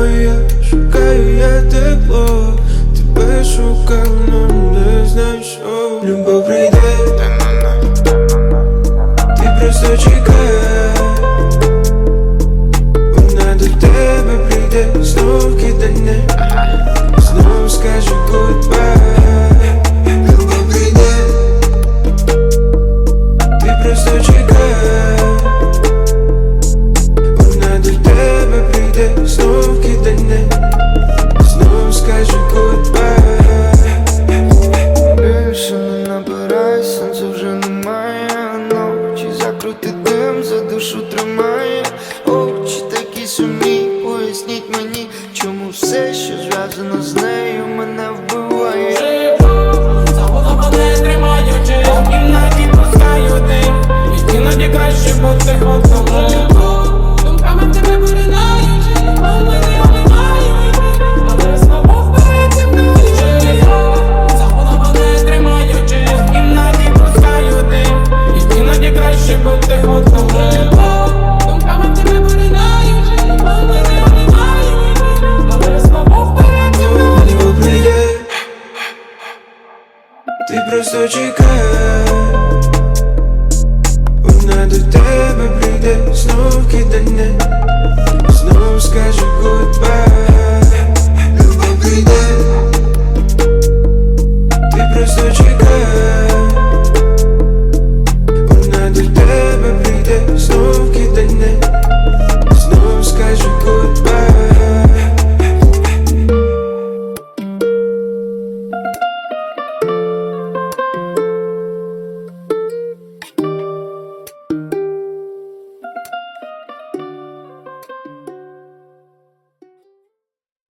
моя, шукаю я тепло, тебе шукав, но не знайшов Любов прийде, ти просто чекай вмирає, сонця вже немає, ночі закрути дим, за душу тримає, очі такі сумі. поясніть мені, чому все, що зв'язано з нею, мене вбиває. просто чекаю Вона до тебе